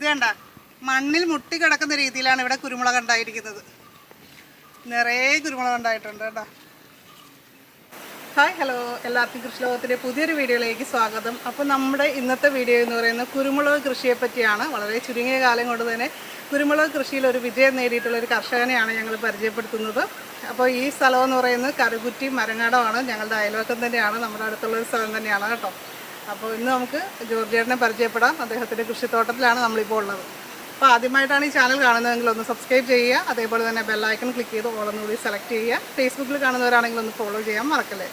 ഇത് കണ്ട മണ്ണിൽ മുട്ടി കിടക്കുന്ന രീതിയിലാണ് ഇവിടെ കുരുമുളക് ഉണ്ടായിരിക്കുന്നത്. നിറയെ കുരുമുളക് ഉണ്ടായിട്ടുണ്ട് കേട്ടോ. Hi hello. എല്ലാവർക്കും കൃഷി ലോകത്തിന്റെ പുതിയൊരു വീഡിയോയിലേക്ക് സ്വാഗതം. അപ്പോൾ നമ്മുടെ ഇന്നത്തെ വീഡിയോ എന്ന് പറയുന്നത് കുരുമുളക് കൃഷിയെ പറ്റിയാണ്. വളരെ ചുരുങ്ങിയ കാലം കൊണ്ട് തന്നെ കുരുമുളക് കൃഷിയിൽ ഒരു വിജയം നേടിയിട്ടുള്ള ഒരു കർഷകനെയാണ് ഞങ്ങൾ പരിചയപ്പെടുത്തുന്നത്. അപ്പോൾ ഈ സ്ഥലം എന്ന് പറയുന്നത് കറുകുറ്റി മരങ്ങാടമാണ് ഞങ്ങളുടെ അയൽവക്കം തന്നെയാണ്. നമ്മുടെ അടുത്തുള്ള ഒരു സ്ഥലം തന്നെയാണ് കേട്ടോ. അപ്പോൾ ഇന്ന് നമുക്ക് ജോർജേട്ടനെ പരിചയപ്പെടാം. അദ്ദേഹത്തിന്റെ കൃഷിത്തോട്ടത്തിലാണ് നമ്മളിപ്പോൾ ഉള്ളത്. അപ്പോൾ ആദ്യമായിട്ടാണ് ഈ ചാനൽ കാണുന്നതെങ്കിൽ ഒന്ന് സബ്സ്ക്രൈബ് ചെയ്യുക. അതേപോലെ തന്നെ ബെല്ലൈക്കൺ ക്ലിക്ക് ചെയ്ത് ഓളൊന്നുകൂടി സെലക്ട് ചെയ്യുക. ഫേസ്ബുക്കിൽ കാണുന്നവരാണെങ്കിൽ ഒന്ന് ഫോളോ ചെയ്യാൻ മറക്കല്ലേ.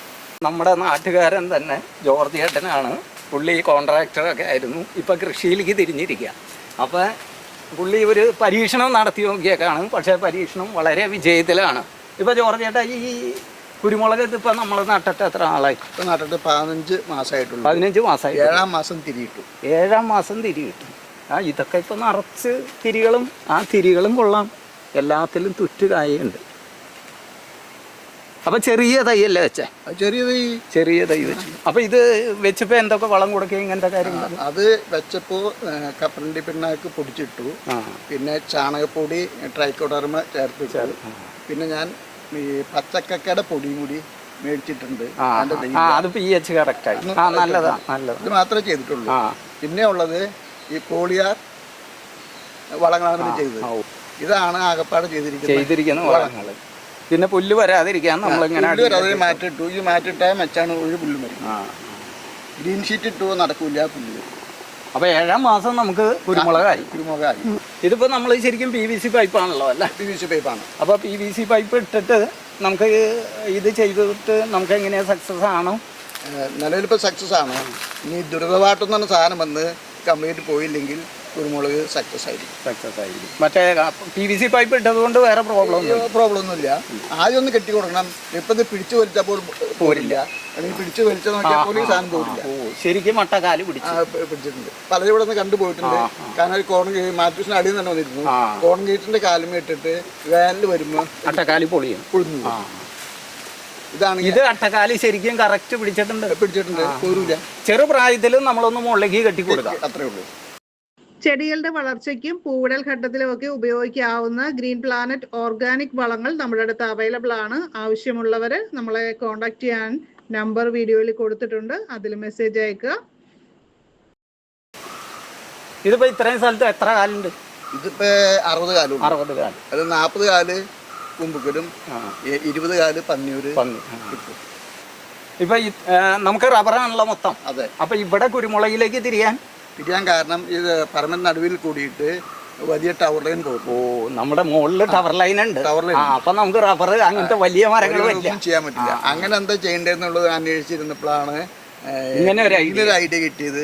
നമ്മുടെ നാട്ടുകാരൻ തന്നെ ജോർജേട്ടനാണ്. പുള്ളി കോൺട്രാക്ടറൊക്കെ ആയിരുന്നു. ഇപ്പോൾ കൃഷിയിലേക്ക് തിരിഞ്ഞിരിക്കുക. അപ്പോൾ പുള്ളി ഒരു പരീക്ഷണം നടത്തി നോക്കിയേക്കാണ് പക്ഷേ പരീക്ഷണം വളരെ വിജയത്തിലാണ്. ഇപ്പോൾ ജോർജേട്ട ഈ കുരുമുളക് ഇതിപ്പോൾ നമ്മൾ നട്ടിട്ട് എത്ര ആളായി? ഇപ്പൊ നട്ടിട്ട് പതിനഞ്ച് മാസമായിട്ടുള്ളൂ പതിനഞ്ച് മാസമായി ഏഴാം മാസം തിരിയിട്ടു ഏഴാം മാസം തിരി കിട്ടും. ആ ഇതൊക്കെ ഇപ്പൊ നിറച്ച് തിരികളും ആ തിരികളും കൊള്ളാം. എല്ലാത്തിലും തുറ്റുകായുണ്ട് അപ്പോൾ ചെറിയ തൈയല്ലേ വെച്ചേ? ചെറിയ തൈ. ചെറിയ തൈ വെച്ചു. അപ്പൊ ഇത് വെച്ചപ്പോ എന്തൊക്കെ വളം കൊടുക്കുക ഇങ്ങനത്തെ കാര്യങ്ങൾ അത് വെച്ചപ്പോൾ കപ്പലണ്ടി പിണ്ണാക്ക് പൊടിച്ചിട്ടു. പിന്നെ ചാണകപ്പൊടി ട്രൈക്കോഡർമ ചേർത്ത് പിന്നെ ഞാൻ ഈ പച്ചക്കക്കയുടെ പൊടിയും കൂടി മേടിച്ചിട്ടുണ്ട്. അത് പി എച്ച് കറക്റ്റായി നല്ലതാണ് നല്ലതാ ഇത് മാത്രമേ ചെയ്തിട്ടുള്ളൂ. പിന്നെ ഉള്ളത് ഈ കോളിയാർ വളങ്ങളാണ് ചെയ്തത്. ഇതാണ് ആകപ്പാട് ചെയ്തിരിക്കുന്നത്. ചെയ്തിരിക്കുന്ന വളങ്ങൾ പിന്നെ പുല്ല് വരാതിരിക്കാൻ നമ്മളിങ്ങനെ വരെ മാറ്റിട്ടു. ഈ മാറ്റിട്ടാൽ മെച്ചാണ് ഒരു പുല്ല് മരി ആ. ഗ്രീൻ ഷീറ്റ് ഇട്ടു നടക്കൂല പുല്ല്. അപ്പൊ ഏഴാം മാസം നമുക്ക് കുരുമുളകായി. കുരുമുളകായി. ഇതിപ്പോ നമ്മൾ ശരിക്കും പി വി സി പൈപ്പാണല്ലോ അല്ലേ? പി വി സി പൈപ്പാണ് അപ്പൊ പി വി സി പൈപ്പ് ഇട്ടിട്ട് നമുക്ക് ഇത് ചെയ്തിട്ട് നമുക്ക് എങ്ങനെയാ സക്സസ് ആണോ? നിലവിലിപ്പോൾ സക്സസ് ആണ്. ഇനി ദുരിതമായിട്ടൊന്നും സാധനം വന്ന് കംപ്ലീറ്റ് പോയില്ലെങ്കിൽ കുരുമുളക് സക്സസ് ആയിരിക്കും. സക്സസ് ആയിരിക്കും. മറ്റേ പി വി സി പൈപ്പ് ഇട്ടത് കൊണ്ട് വേറെ പ്രോബ്ലം ഒന്നും പ്രോബ്ലം ഒന്നുമില്ല. ആദ്യം ഒന്ന് കെട്ടി കൊടുക്കണം. ഇപ്പം ഇത് പിടിച്ചു വലിച്ചപ്പോൾ പോരില്ല. അല്ലെങ്കിൽ പിടിച്ചു വലിച്ചു നോക്കിയാൽ പോലും സാധനം പോരില്ല. ശരിക്കും മട്ടക്കാൽ പിടിച്ചിട്ടുണ്ട്. പലരും ഇവിടെ നിന്ന് കണ്ടുപോയിട്ടുണ്ട്. കാരണം ഒരു കോൺ മാറ്റൂസിന് അടിയിൽ തന്നെ വന്നിരുന്നു. കോൺ ഗേറ്റിന്റെ കാലും ഇട്ടിട്ട് വേനൽ വരുമ്പോൾ അട്ടക്കാലി പൊളിയും. പൊളിഞ്ഞു ഇതാണ് ഇത് അട്ടക്കാലി ശരിക്കും കറക്റ്റ് പിടിച്ചിട്ടുണ്ട്. പിടിച്ചിട്ടുണ്ട്. ചെറു ചെറുപ്രായത്തിൽ നമ്മളൊന്ന് മുകളിലേക്ക് കെട്ടി കൊടുക്കാം. അത്രേ ഉള്ളൂ. ചെടികളുടെ വളർച്ചയ്ക്കും പൂവിടൽ ഘട്ടത്തിലും ഒക്കെ ഉപയോഗിക്കാവുന്ന ഗ്രീൻ പ്ലാനറ്റ് ഓർഗാനിക് വളങ്ങൾ നമ്മുടെ അടുത്ത് അവൈലബിൾ ആണ്. ആവശ്യമുള്ളവർ നമ്മളെ കോൺടാക്ട് ചെയ്യാൻ നമ്പർ വീഡിയോയിൽ കൊടുത്തിട്ടുണ്ട്. അതിൽ മെസ്സേജ് അയക്കുക. ഇതിപ്പോ ഇത്രയും സ്ഥലത്ത് എത്ര കാലുണ്ട്? ഇതിപ്പോ അറുപത് കാലും അറുപത് കാൽ. അത് നാപ്പത് കാൽ കുമ്പുക്കലും ഇരുപത് കാൽ പന്നിയൂര് പന്നി. ഇപ്പൊ നമുക്ക് റബ്ബറാണല്ലോ മൊത്തം. അതെ. അപ്പൊ ഇവിടെ കുരുമുളകിലേക്ക് തിരിയാൻ പിരിയാൻ കാരണം ഇത് പറമ്പൻ നടുവിൽ കൂടിയിട്ട് വലിയ ടവർ ലൈൻ പോകും ഓ നമ്മുടെ മുകളിൽ ടവർ ലൈൻ ഉണ്ട്. ടവർ ലൈൻ അപ്പൊ നമുക്ക് റബ്ബർ അങ്ങനത്തെ വലിയ മരങ്ങൾ ചെയ്യാൻ പറ്റില്ല. അങ്ങനെ എന്താ ചെയ്യേണ്ടതെന്നുള്ളത് അന്വേഷിച്ചിരുന്നപ്പോഴാണ് ഇങ്ങനെ ഒരു ഐഡിയ ഇങ്ങനൊരു ഐഡിയ കിട്ടിയത്.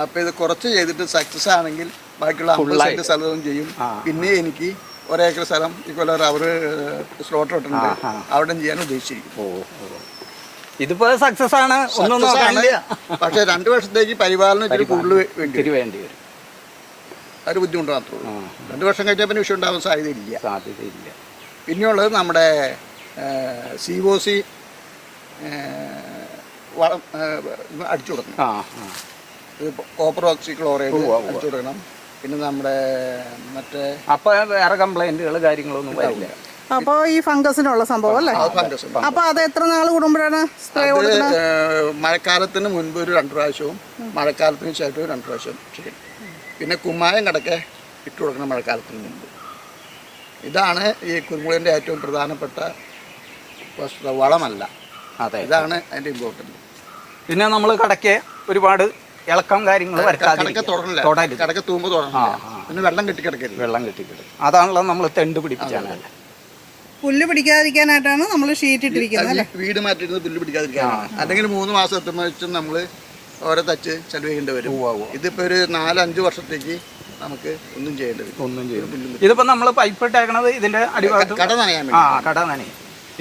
അപ്പൊ ഇത് കുറച്ച് ചെയ്തിട്ട് സക്സസ് ആണെങ്കിൽ ബാക്കിയുള്ള അമ്പത് സെന്റ് സ്ഥലവും ചെയ്യും. പിന്നെ എനിക്ക് ഒരേക്കർ സ്ഥലം ഈ കൊല്ലം റബ്ബർ സ്ലോട്ട് ഇട്ടുണ്ട്. അവിടെ ചെയ്യാൻ ഉദ്ദേശിച്ചിരിക്കും ഓ. ഇതിപ്പോ സക്സസ് ആണ്. ഒന്നും. നോക്കാനില്ല പക്ഷെ രണ്ടു വർഷത്തേക്ക് പരിപാലനം ഇച്ചിരി കൂടുതൽ വേണ്ടി ഇത്തിരി വേണ്ടി വരും. ഒരു ബുദ്ധിമുട്ട് മാത്രമേ ഉള്ളൂ. രണ്ടു വർഷം കഴിഞ്ഞാൽ പിന്നെ വിഷയം ഉണ്ടാവാൻ സാധ്യതയില്ല. സാധ്യതയില്ല. പിന്നെയുള്ളത് നമ്മുടെ സി ഒ സി വളം അടിച്ചു കൊടുക്കണം കോപ്പർ ഓക്സി ക്ലോറൈഡ്. അടിച്ചു കൊടുക്കണം പിന്നെ നമ്മുടെ മറ്റേ അപ്പൊ വേറെ കംപ്ലൈന്റുകൾ കാര്യങ്ങളൊന്നും വരില്ല. അപ്പോൾ ഈ ഫംഗസിനുള്ള സംഭവം അല്ലേ? അപ്പൊ അപ്പോൾ അത് എത്ര നാൾ കൂടുമ്പോഴാണ് സ്പ്രേ കൊടുക്കുന്നത്? മഴക്കാലത്തിന് മുൻപ് ഒരു രണ്ട് പ്രാവശ്യവും മഴക്കാലത്തിന് ശേഷം രണ്ടു രണ്ട് പ്രാവശ്യവും ചെയ്യണം പിന്നെ കുമ്മായം കടക്കെ ഇട്ട് കൊടുക്കണം മഴക്കാലത്തിന് മുൻപ്. ഇതാണ് ഈ കുരുമുളകിന്റെ ഏറ്റവും പ്രധാനപ്പെട്ട വസ്തുത. വളമല്ല. അതെ. ഇതാണ് അതിന്റെ ഇമ്പോർട്ടന്റ് പിന്നെ നമ്മൾ കടക്കെ ഒരുപാട് ഇളക്കം കാര്യങ്ങൾ തുടരുത്. കടക്ക തൂമ്പ് ആ. പിന്നെ വെള്ളം കെട്ടിക്കിടക്കരുത്. വെള്ളം കെട്ടിക്കിടക്കും അതാണല്ലോ നമ്മൾ തെണ്ട് പിടിപ്പിച്ചാണ്. പുല്ല് പിടിക്കാതിരിക്കാനായിട്ടാണ് നമ്മൾ ഷീറ്റ് ഇട്ടിരിക്കുന്നത് അല്ലേ? വീട് മാറ്റിയിരുന്ന് പുല്ല് പിടിക്കാതിരിക്കാനാണ്. അല്ലെങ്കിൽ മൂന്ന് മാസം എത്തുമ്പോൾ നമ്മൾ ഓരോ തച്ച് ചെലവേണ്ടി വരും. ഇതിപ്പോ ഒരു നാലഞ്ച് വർഷത്തേക്ക് നമുക്ക് ഒന്നും ചെയ്യേണ്ടി വരും. ഒന്നും ചെയ്യും. ഇതിപ്പോ നമ്മൾ പൈപ്പ് ഇട്ടേക്കണത് ഇതിന്റെ അടിഭാഗത്ത് കട നനയാൻ ആ വേണ്ടി കട നനയും.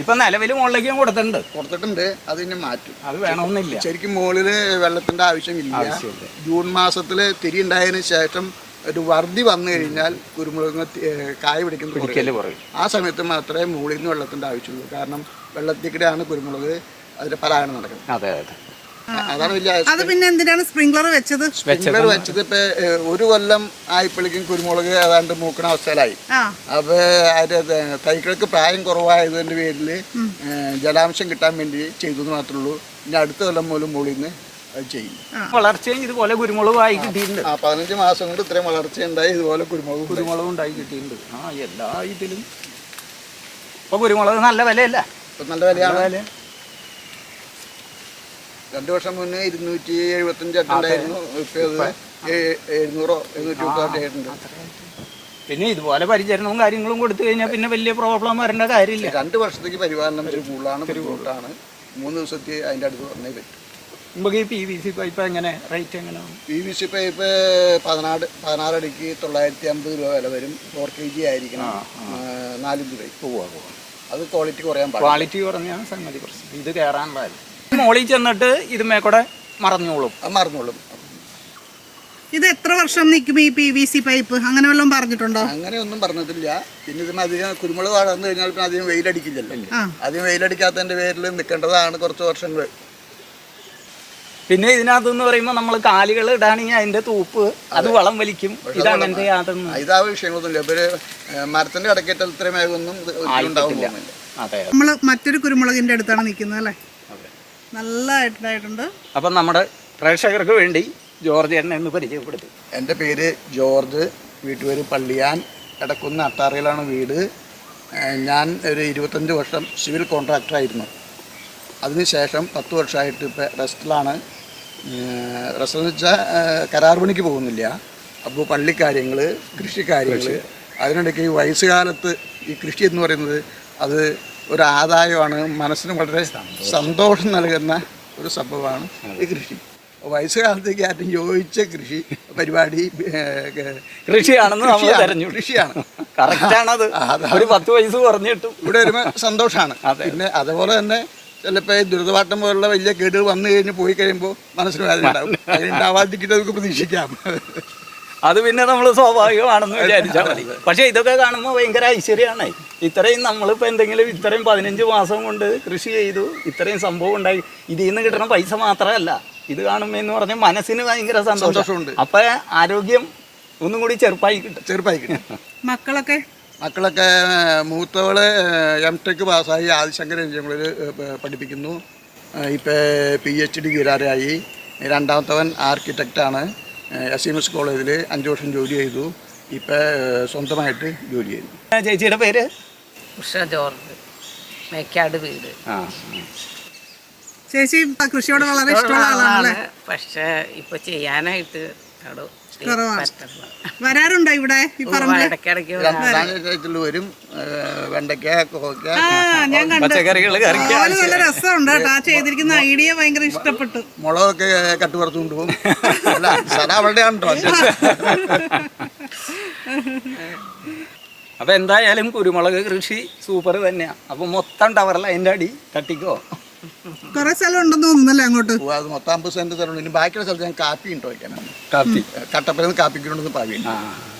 ഇപ്പൊ നിലവിൽ മുകളിലേക്കും കൊടുത്തിട്ടുണ്ട്. കൊടുത്തിട്ടുണ്ട്. അത് ഇനി മാറ്റും. അത് വേണമെന്നില്ല. ശരിക്കും മുകളിൽ വെള്ളത്തിന്റെ ആവശ്യമില്ല. ആവശ്യമില്ല. ജൂൺ മാസത്തിൽ തിരി ഉണ്ടായതിനു ശേഷം ഒരു വർദ്ധി വന്നു കഴിഞ്ഞാൽ കുരുമുളക് കായ പറയും ആ സമയത്ത് മാത്രമേ മുകളിൽ നിന്ന് വെള്ളത്തിന്റെ ആവശ്യമുള്ളൂ. കാരണം വെള്ളത്തിൽ കൂടെയാണ് കുരുമുളക് അതിന്റെ പലായനം നടക്കുന്നത്. അതെ അതെ. അതാണ് വലിയ അത് പിന്നെ എന്തിനാണ് സ്പ്രിംഗ്ലർ വെച്ചത്? സ്പ്രിംഗ്ലർ വെച്ചത് ഇപ്പൊ ഒരു കൊല്ലം ആയപ്പോഴേക്കും കുരുമുളക് ഏതാണ്ട് മൂക്കണ അവസ്ഥയിലായി. അപ്പൊ അപ്പോൾ അതിന്റെ തൈകൾക്ക് പ്രായം കുറവായതിന്റെ പേരിൽ ജലാംശം കിട്ടാൻ വേണ്ടി ചെയ്തു മാത്രമേ ഉള്ളൂ. ഇനി അടുത്ത കൊല്ലം പോലും മുകളിൽ നിന്ന് അത് ചെയ്യും. വളർച്ചയും ഇതുപോലെ കുരുമുളകായി കിട്ടിയിട്ടുണ്ട്. ആ പതിനഞ്ച് മാസം കൊണ്ട് ഇത്രയും വളർച്ച ഉണ്ടായി ഇതുപോലെ കുരുമുളക് ഉണ്ടായി. കുരുമുളക് ഉണ്ടായി കിട്ടിയിട്ടുണ്ട്. ആ എല്ലാ ഇതിലും. ഇപ്പൊ കുരുമുളക് നല്ല വിലയല്ല. ഇപ്പൊ നല്ല വിലയാണ്. വില രണ്ടു വർഷം മുന്നേ ഇരുന്നൂറ്റി എഴുപത്തഞ്ച് ഉണ്ടായിരുന്നു ഇപ്പൊ അത് ഏ- എഴുന്നൂറോ എഴുന്നൂറ്റി മുപ്പത് ആയിട്ടുണ്ട്. പിന്നെ ഇതുപോലെ പരിചരണവും കാര്യങ്ങളും കൊടുത്തു കഴിഞ്ഞാൽ പിന്നെ വലിയ പ്രോബ്ലം വരേണ്ട കാര്യമില്ല. രണ്ട് വർഷത്തേക്ക് പരിപാലനം ഒരു കൂടുതലാണ് ബുദ്ധിമുട്ടാണ്. മൂന്ന് ദിവസത്തേക്ക് അതിന്റെ അടുത്ത് വന്നേ പറ്റും. നമുക്ക് ഈ പി വി സി പൈപ്പ് എങ്ങനെ റേറ്റ് എങ്ങനെയാണ് പി വി സി പൈപ്പ് പതിനാറ് പതിനാറ് അടിക്ക് തൊള്ളായിരത്തി അമ്പത് രൂപ വില വരും. ഫോർ കെ ജി ആയിരിക്കണം. നാലിഞ്ച് പൈപ്പ് പോവാ പോവാ. അത് ക്വാളിറ്റി കുറയാൻ പാടില്ല. ക്വാളിറ്റി കുറഞ്ഞാണ് സംഗതി പ്രശ്നം. ഇത് കയറാനുള്ളതല്ല മോളിൽ ചെന്നിട്ട് ഇത് കൂടെ മറഞ്ഞോളും അത് മറന്നോളും. ഇത് എത്ര വർഷം നിൽക്കും ഈ പി വി സി പൈപ്പ് അങ്ങനെ വല്ലതും പറഞ്ഞിട്ടുണ്ടോ? അങ്ങനെ ഒന്നും പറഞ്ഞിട്ടില്ല. പിന്നെ ഇതിന് അധികം കുരുമുളക് വളർന്നു കഴിഞ്ഞാൽ പിന്നെ അധികം വെയിലടിക്കില്ലല്ലോ. അധികം വെയിലടിക്കാത്തതിന്റെ പേരിൽ നിൽക്കേണ്ടതാണ് കുറച്ച് വർഷങ്ങൾ. പിന്നെ ഇതിനകത്ത് എന്ന് പറയുമ്പോൾ നമ്മൾ കാലുകൾ ഇടാണെങ്കിൽ അതിന്റെ തൂപ്പ് അത് വളം വലിക്കും. ഇത് അങ്ങനത്തെ യാതൊന്നും ഇതാ വിഷയങ്ങളൊന്നുമില്ല. ഇപ്പൊ മരത്തിന്റെ ഇടക്കേറ്റൽ ഇത്രയും വേഗമൊന്നും നമ്മൾ മറ്റൊരു കുരുമുളകിന്റെ അടുത്താണ് നിൽക്കുന്നത് അല്ലേ? നല്ലതായിട്ടുണ്ടായിട്ടുണ്ട് അപ്പം നമ്മുടെ പ്രേക്ഷകർക്ക് വേണ്ടി ജോർജ് എന്നെ ഒന്ന് പരിചയപ്പെടുത്തി. എന്റെ പേര് ജോർജ് വീട്ടുപേര് പള്ളിയാൻ ഇടക്കുന്ന അട്ടാറയിലാണ് വീട്. ഞാൻ ഒരു ഇരുപത്തഞ്ച് വർഷം സിവിൽ കോൺട്രാക്ടറായിരുന്നു. അതിനുശേഷം പത്ത് വർഷമായിട്ട് ഇപ്പോൾ റെസ്റ്റിലാണ് റെസ്റ്റ് എന്ന് വെച്ചാൽ കരാർ പണിക്ക് പോകുന്നില്ല. അപ്പോൾ പള്ളിക്കാര്യങ്ങൾ കൃഷിക്കാര്യങ്ങൾ അതിനിടയ്ക്ക് ഈ വയസ്സുകാലത്ത് ഈ കൃഷി എന്ന് പറയുന്നത് അത് ഒരു ആദായമാണ്. മനസ്സിന് വളരെ സന്തോഷം. നൽകുന്ന ഒരു സംഭവമാണ് ഈ കൃഷി. വയസ്സുകാലത്തേക്ക് ആരും ചോദിച്ച കൃഷി പരിപാടി കൃഷിയാണെന്ന് നമ്മൾ കൃഷിയാണ്. തെരഞ്ഞു. കൃഷിയാണ്. കറക്റ്റാണത് ഒരു പത്ത് വയസ്സ് കുറഞ്ഞിട്ടും. ഇവിടെ വരുമ്പോൾ സന്തോഷമാണ് പിന്നെ അതുപോലെ തന്നെ ചിലപ്പോൾ ദുരിതവാട്ടം പോലുള്ള വലിയ കേടുകൾ വന്നു കഴിഞ്ഞ് പോയി കഴിയുമ്പോൾ മനസ്സിന് വേദന ഉണ്ടാവും. നമുക്ക് പ്രതീക്ഷിക്കാം. അത് പിന്നെ നമ്മൾ സ്വാഭാവികമാണെന്ന് വിചാരിച്ചാൽ മതി. പക്ഷേ ഇതൊക്കെ കാണുമ്പോൾ ഭയങ്കര ഐശ്വര്യമാണ്. ഇത്രയും നമ്മളിപ്പോൾ എന്തെങ്കിലും ഇത്രയും പതിനഞ്ച് മാസം കൊണ്ട് കൃഷി ചെയ്തു ഇത്രയും സംഭവം ഉണ്ടായി. ഇതിൽ നിന്ന് കിട്ടുന്ന പൈസ മാത്രമല്ല. ഇത് കാണുമ്പോൾ എന്ന് പറഞ്ഞാൽ മനസ്സിന് ഭയങ്കര സന്തോഷമുണ്ട്. അപ്പം ആരോഗ്യം ഒന്നും കൂടി ചെറുപ്പായി കിട്ടും. ചെറുപ്പായി കിട്ടും. മക്കളൊക്കെ? മക്കളൊക്കെ മൂത്തവൾ എം ടെക് പാസ്സായി. ആദിശങ്കർ എഞ്ചിനീയറിംഗിൽ പഠിപ്പിക്കുന്നു. ഇപ്പോൾ പി എച്ച് ഡി തീരാറായി രണ്ടാമത്തവൻ ആർക്കിടെക്റ്റാണ് എസ് എം എസ് കോളേജിൽ അഞ്ച് വർഷം ജോലി ചെയ്തു. ഇപ്പോൾ സ്വന്തമായിട്ട് ജോലി ചെയ്യുന്നു. ചേച്ചിയുടെ പേര്? ഉഷ ജോർജ്. മേക്കാട് വീട്. ആ ചേച്ചി കൃഷിയോട് വളരെ ഇഷ്ടമുള്ള ആളാണ്. പക്ഷേ ഇപ്പോൾ ചെയ്യാനായിട്ട് അവിടെ വരാറുണ്ടോ ഇവിടെ ഇടയ്ക്കിടയ്ക്ക് വരും. വെണ്ടയ്ക്ക കോക്ക ആ ഞാൻ കണ്ടു. പച്ചക്കറികൾ കറിക്ക് നല്ല രസമുണ്ട് കേട്ടോ. ആ ചെയ്തിരിക്കുന്ന ഐഡിയ ഭയങ്കര ഇഷ്ടപ്പെട്ടു. മുളകൊക്കെ കട്ട് കൊണ്ടുപോകും. അല്ല സ്ഥലം അവളുടെയാണ് അപ്പൊ എന്തായാലും കുരുമുളക് കൃഷി സൂപ്പർ തന്നെയാ. അപ്പൊ മൊത്തം ടവറിൽ അതിന്റെ അടി തട്ടിക്കോ. കുറെ സ്ഥലം ഉണ്ടെന്ന് തോന്നുന്നല്ലേ അങ്ങോട്ട്? അത് മൊത്തം അമ്പത് സെന്റ് സ്ഥലമുണ്ട്. ഇനി ബാക്കിയുള്ള സ്ഥലത്ത് ഞാൻ കാപ്പി ഉണ്ടോ വയ്ക്കാനാണ് കാപ്പി? കട്ടപ്പന കാപ്പിക്കുണ്ടെന്ന്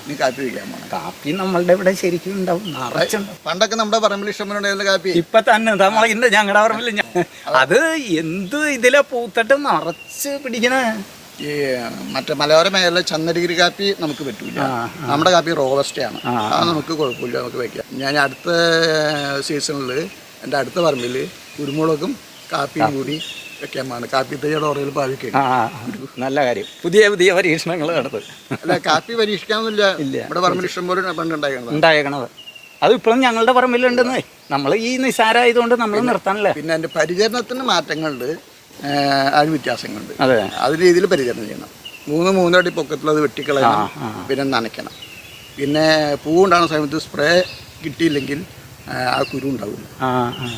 ഇനി കാപ്പി വയ്ക്കാൻ കാപ്പി നമ്മളുടെ ഇവിടെ ശരിക്കും ഉണ്ടാവും. നിറച്ചുണ്ടാവും പണ്ടൊക്കെ നമ്മുടെ പറമ്പിൽ ഇഷ്ടംപോലെ കാപ്പി? ഇപ്പൊ തന്നെ നമ്മളിണ്ട് ഞങ്ങളുടെ പറമ്പിൽ അത്. എന്ത് ഇതിലെ പൂത്തട്ട് നിറച്ച് പിടിക്കണ? ഈ മറ്റേ മലയോര മേഖല ചന്ദനഗിരി കാപ്പി നമുക്ക് പറ്റൂല. നമ്മുടെ കാപ്പി റോബസ്റ്റയാണ് അത് നമുക്ക് കുഴപ്പമില്ല നമുക്ക് വെക്കാം. ഞാൻ അടുത്ത സീസണിൽ എന്റെ അടുത്ത പറമ്പിൽ കുരുമുളകും കാപ്പിയും കൂടി വെക്കാമാണ്. കാപ്പി തൈയുടെ ഓറയിൽ പാവിക്കണം ആ നല്ല കാര്യം. പുതിയ പുതിയ പരീക്ഷണങ്ങൾ നടത്തും അല്ല കാപ്പി പരീക്ഷിക്കാമെന്നില്ല ഇല്ല. നമ്മുടെ പറമ്പിൽ ഇഷ്ടംപോലെ പണ്ടുണ്ടായിരുന്നത് ഉണ്ടായേക്കണത്. അത് ഇപ്പോഴും ഞങ്ങളുടെ പറമ്പിലുണ്ടെന്നേ. നമ്മൾ ഈ നിസാരായതുകൊണ്ട് നമ്മൾ നിർത്താനല്ലേ? പിന്നെ അതിന്റെ പരിചരണത്തിന് മാറ്റങ്ങളുണ്ട്. അതിന് വ്യത്യാസങ്ങളുണ്ട്. അതെ. അത് രീതിയിൽ പരിചരണം ചെയ്യണം. മൂന്ന് മൂന്നടി പൊക്കത്തിൽ അത് വെട്ടിക്കളയണം. പിന്നെ നനയ്ക്കണം. പിന്നെ പൂ പൂവുണ്ടാകുന്ന സമയത്ത് സ്പ്രേ കിട്ടിയില്ലെങ്കിൽ ആ, ആ കുരു ഉണ്ടാവില്ല ആ ആ.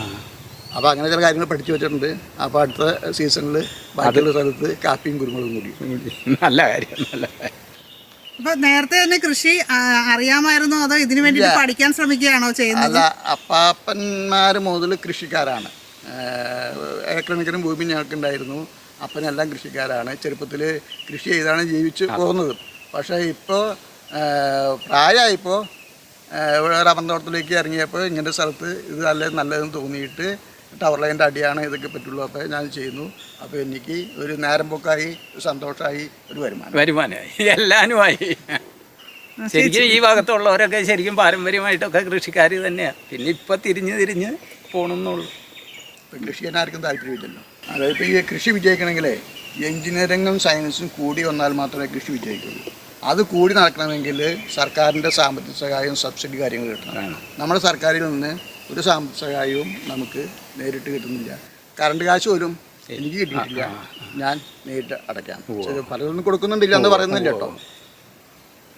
അപ്പോൾ അങ്ങനെ ചില കാര്യങ്ങൾ പഠിച്ചു വെച്ചിട്ടുണ്ട്. അപ്പോൾ അടുത്ത സീസണിൽ ബാക്കിയുള്ള സ്ഥലത്ത് കാപ്പിയും കുരുമുളകും കൂടി. നല്ല കാര്യം നല്ല കാര്യം. അപ്പൊ നേരത്തെ തന്നെ കൃഷി അറിയാമായിരുന്നോ? അതോ ഇതിനു വേണ്ടി പഠിക്കാൻ ശ്രമിക്കുകയാണോ ചെയ്യുന്നത്? അല്ല അപ്പാപ്പന്മാർ മുതൽ കൃഷിക്കാരാണ്. ഏക്കണക്കിനും ഭൂമി ഞങ്ങൾക്കുണ്ടായിരുന്നു. അപ്പനെല്ലാം കൃഷിക്കാരാണ്. ചെറുപ്പത്തിൽ കൃഷി ചെയ്താണ് ജീവിച്ച് പോകുന്നത്. പക്ഷേ ഇപ്പോൾ പ്രായമായിപ്പോൾ ഇവിടെ റബ്ബർ തോട്ടത്തിലേക്ക് ഇറങ്ങിയപ്പോൾ ഇങ്ങനത്തെ സ്ഥലത്ത് ഇത് നല്ല നല്ലതെന്ന് തോന്നിയിട്ട് ടവർ ലൈന്റെ അടിയാണ് ഇതൊക്കെ പറ്റുള്ളൂ. അപ്പോൾ ഞാൻ ചെയ്യുന്നു. അപ്പോൾ എനിക്ക് ഒരു നേരം പോക്കായി സന്തോഷമായി ഒരു വരുമാനം. വരുമാനമായി. എല്ലാനുമായി. ശരിക്കും ഈ ഭാഗത്തുള്ളവരൊക്കെ ശരിക്കും പാരമ്പര്യമായിട്ടൊക്കെ കൃഷിക്കാർ തന്നെയാണ് പിന്നെ ഇപ്പം തിരിഞ്ഞ് തിരിഞ്ഞ് പോകണമെന്നുള്ളൂ ഇപ്പം കൃഷി ചെയ്യാൻ ആർക്കും താല്പര്യമില്ലല്ലോ. അതായത് ഇപ്പോൾ ഈ കൃഷി വിജയിക്കണമെങ്കിലേ എഞ്ചിനീയറിങ്ങും സയൻസും കൂടി വന്നാൽ മാത്രമേ കൃഷി വിജയിക്കുള്ളൂ. അത് കൂടി നടക്കണമെങ്കിൽ സർക്കാരിന്റെ സാമ്പത്തിക സഹായം സബ്സിഡി കാര്യങ്ങൾ കിട്ടണം. നമ്മുടെ സർക്കാരിൽ നിന്ന് ഒരു സഹായവും നമുക്ക് നേരിട്ട് കിട്ടുന്നില്ല. കറണ്ട് കാശ് പോലും എനിക്ക് കിട്ടിയിട്ടില്ല. ഞാൻ നേരിട്ട് അടയ്ക്കാം. പലതൊന്നും കൊടുക്കുന്നുണ്ടില്ല എന്ന് പറയുന്നില്ല കേട്ടോ.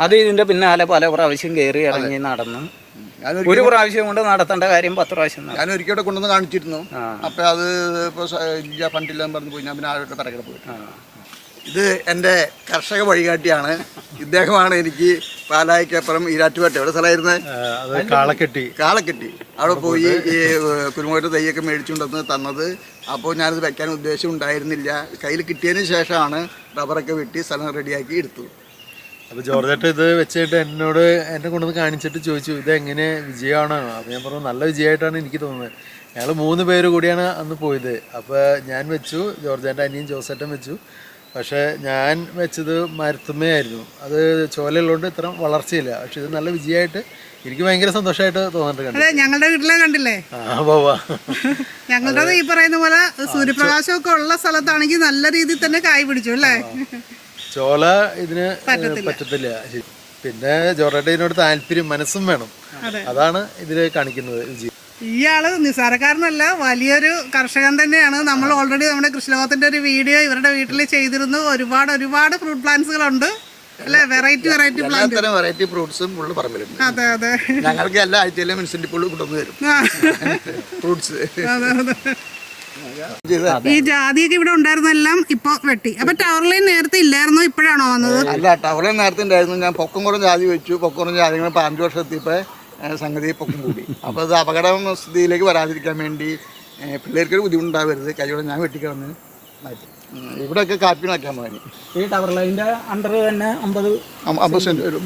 അത് ഇതിന്റെ പിന്നാലെ പല പ്രാവശ്യം കയറി ഇറങ്ങി നടന്നു. ഒരു പ്രാവശ്യം കൊണ്ട് നടത്തേണ്ട കാര്യം പത്ത് പ്രാവശ്യം. ഞാൻ ഒരിക്കലും കൊണ്ടുവന്ന് കാണിച്ചിരുന്നു. അപ്പൊ അത് ഇപ്പൊ ഇല്ല ഫണ്ടില്ലെന്ന് പറഞ്ഞു പോയി. ഞാൻ പിന്നെ ആരുടെ പിറകെ പോയിട്ട്. ഇത് എന്റെ കർഷക വഴികാട്ടിയാണ്. ഇദ്ദേഹമാണ് എനിക്ക് പാലായിക്കപ്പുറം ഈരാറ്റുപേട്ട എവിടെ സ്ഥലമായിരുന്നത് കാളക്കെട്ടി. കാളക്കെട്ടി. അവിടെ പോയി ഈ കുരുമുളക് തൈയൊക്കെ മേടിച്ചുകൊണ്ടെന്ന് തന്നത്. അപ്പോൾ ഞാനിത് വെക്കാൻ ഉദ്ദേശം ഉണ്ടായിരുന്നില്ല. കയ്യിൽ കിട്ടിയതിന് ശേഷമാണ് റബ്ബറൊക്കെ വെട്ടി സ്ഥലം റെഡിയാക്കി എടുത്തത്. അപ്പോൾ ജോർജേട്ട ഇത് വെച്ചിട്ട് എന്നോട് എന്നെ കൊണ്ടുവന്ന് കാണിച്ചിട്ട് ചോദിച്ചു ഇത് എങ്ങനെ വിജയമാണോ? അപ്പോൾ ഞാൻ പറഞ്ഞു നല്ല വിജയമായിട്ടാണ് എനിക്ക് തോന്നുന്നത്. ഞങ്ങൾ മൂന്ന് പേര് കൂടിയാണ് അന്ന് പോയത്. അപ്പോൾ ഞാൻ വെച്ചു ജോർജേട്ടൻ അനിയും ജോസേട്ടൻ വെച്ചു. പക്ഷേ ഞാൻ വെച്ചത് മരത്തുമ്മയായിരുന്നു. അത് ചോലയുള്ളതുകൊണ്ട് ഇത്ര വളർച്ചയില്ല. പക്ഷെ ഇത് നല്ല വിജയമായിട്ട് എനിക്ക് ഭയങ്കര സന്തോഷമായിട്ട് തോന്നിട്ടുണ്ട് അതെ ഞങ്ങളുടെ വീട്ടിലെ കണ്ടില്ലേ? ആ പോവാ ഞങ്ങളുടെ ഈ പറയുന്ന പോലെ സൂര്യപ്രകാശം ഒക്കെ ഉള്ള സ്ഥലത്താണെങ്കിൽ നല്ല രീതിയിൽ തന്നെ കായ് പിടിച്ചു അല്ലേ? ചോല ഇതിന് പറ്റത്തില്ല. പിന്നെ ഇതിനോട് താല്പര്യം മനസ്സും വേണം. അതാണ് ഇതിൽ കാണിക്കുന്നത് വിജയം. ഇയാൾ നിസ്സാരക്കാരനല്ല വലിയൊരു കർഷകൻ തന്നെയാണ്. നമ്മൾ ഓൾറെഡി നമ്മുടെ കൃഷിലോകത്തിന്റെ ഒരു വീഡിയോ ഇവരുടെ വീട്ടിൽ ചെയ്തിരുന്നു. ഒരുപാട് ഒരുപാട് ഫ്രൂട്ട് പ്ലാന്റ്സുകളുണ്ട് അല്ലെ? വെറൈറ്റി വെറൈറ്റി പ്ലാന്റ് വെറൈറ്റി ഫ്രൂട്ട്സും പറമ്പിലുണ്ട്. അതെ അതെ. ഞങ്ങൾക്ക് എല്ലാ ആഴ്ചയിലും മുനിസിപ്പൽ പുള്ളി കൊണ്ടുവന്ന് തരും. ഫ്രൂട്ട്സ് അതെ അതെ. ഈ ജാതിയൊക്കെ ഇവിടെ ഉണ്ടായിരുന്നെല്ലാം ഇപ്പൊ വെട്ടി. അപ്പൊ ടവർ ലൈൻ നേരത്തെ ഇല്ലായിരുന്നോ? ഇപ്പോഴാണോ വന്നത്? അല്ല ടവറിൽ നേരത്തെ ഉണ്ടായിരുന്നു ഞാൻ പൊക്കം കുറഞ്ഞ ജാതി വെച്ചു. പൊക്കം കുറഞ്ഞ ജാതി പതിനഞ്ചു വർഷം എത്തിയപ്പോൾ സംഗതി പൊക്കും കൂടി. അപ്പോൾ അത് അപകടം സ്ഥിതിയിലേക്ക് വരാതിരിക്കാൻ വേണ്ടി പിള്ളേർക്ക് പിള്ളേർക്കൊരു ബുദ്ധിമുട്ടുണ്ടാവരുത്. കൈയോടെ ഞാൻ വെട്ടിക്കിടന്ന് മാറ്റി. ഇവിടെയൊക്കെ കാപ്പി നക്കാൻ മതി ഈ ടവർ ലൈന്റെ അണ്ടർ തന്നെ അമ്പത് അമ്പ- അമ്പത് സെന്റ് വരും.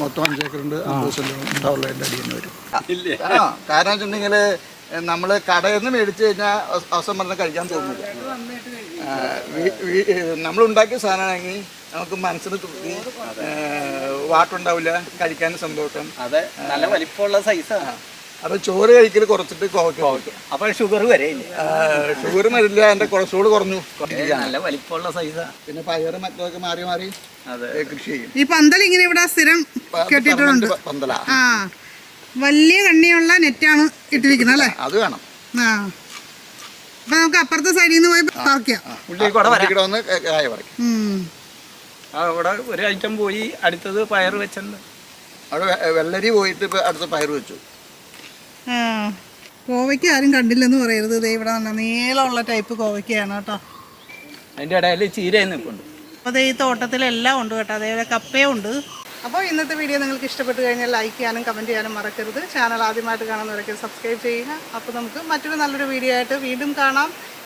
മൊത്തം അഞ്ച് ഏക്കറുണ്ട് അമ്പത് സെന്റ് ടവർ ലൈന്റെ അടിയിൽ നിന്ന് വരും. ആ കാരണം വെച്ചിട്ടുണ്ടെങ്കിൽ നമ്മൾ കടയിൽ നിന്ന് മേടിച്ച് കഴിഞ്ഞാൽ അവസരം പറഞ്ഞാൽ കഴിക്കാൻ തോന്നുന്നില്ല നമ്മൾ ഉണ്ടാക്കിയ സാധനമാണെങ്കിൽ നമുക്ക് മനസ്സിന് തൃപ്തി വാട്ടുണ്ടാവില്ല കഴിക്കാൻ സന്തോഷം അതെ നല്ല വലിപ്പമുള്ള സൈസാണ് അപ്പൊ ചോറ് കഴിക്കൽ കുറച്ചിട്ട് അപ്പൊ അപ്പോൾ ഷുഗർ വരെ ഷുഗർ വരില്ല എന്റെ കൊളസ്ട്രോൾ കുറഞ്ഞു. നല്ല വലിപ്പമുള്ള സൈസാണ് പിന്നെ പയറ് മറ്റൊക്കെ മാറി മാറി കൃഷി ചെയ്യും. ഈ പന്തൽ ഇങ്ങനെ ഇവിടെ സ്ഥിരം കെട്ടിട്ടുണ്ട് പന്തലാ. വലിയ കണ്ണിയുള്ള നെറ്റാണ് ഇട്ടിരിക്കുന്നത് അല്ലേ? അത് വേണം. ആ. അപ്പൊ നമുക്ക് അപ്പുറത്തെ സൈഡിൽ നിന്ന് പോയി പറിക്കാം. അവിടെ ഒരു ഐറ്റം പോയി അടുത്തത് പയർ വെച്ചിട്ടുണ്ട് അവിടെ വെള്ളരി പോയിട്ട് ഇപ്പൊ അടുത്ത പയർ വെച്ചു. കോവയ്ക്ക് ആരും കണ്ടില്ലെന്ന് പറയരുത്. ദേ ഇവിടെ നല്ല നീളമുള്ള ടൈപ്പ് കോവയ്ക്കയാണ് കേട്ടോ. അതിന്റെ ഇടയിൽ ചീര നിൽപ്പുണ്ട്. അപ്പോൾ ദേ ഈ തോട്ടത്തിലെല്ലാം ഉണ്ട് കേട്ടോ. അതേപോലെ കപ്പയുണ്ട് അപ്പോൾ ഇന്നത്തെ വീഡിയോ നിങ്ങൾക്ക് ഇഷ്ടപ്പെട്ട് കഴിഞ്ഞാൽ ലൈക്ക് ചെയ്യാനും കമന്റ് ചെയ്യാനും മറക്കരുത്. ചാനൽ ആദ്യമായിട്ട് കാണുന്നവരൊക്കെ സബ്സ്ക്രൈബ് ചെയ്യുക. അപ്പോൾ നമുക്ക് മറ്റൊരു നല്ലൊരു വീഡിയോ ആയിട്ട് വീണ്ടും കാണാം.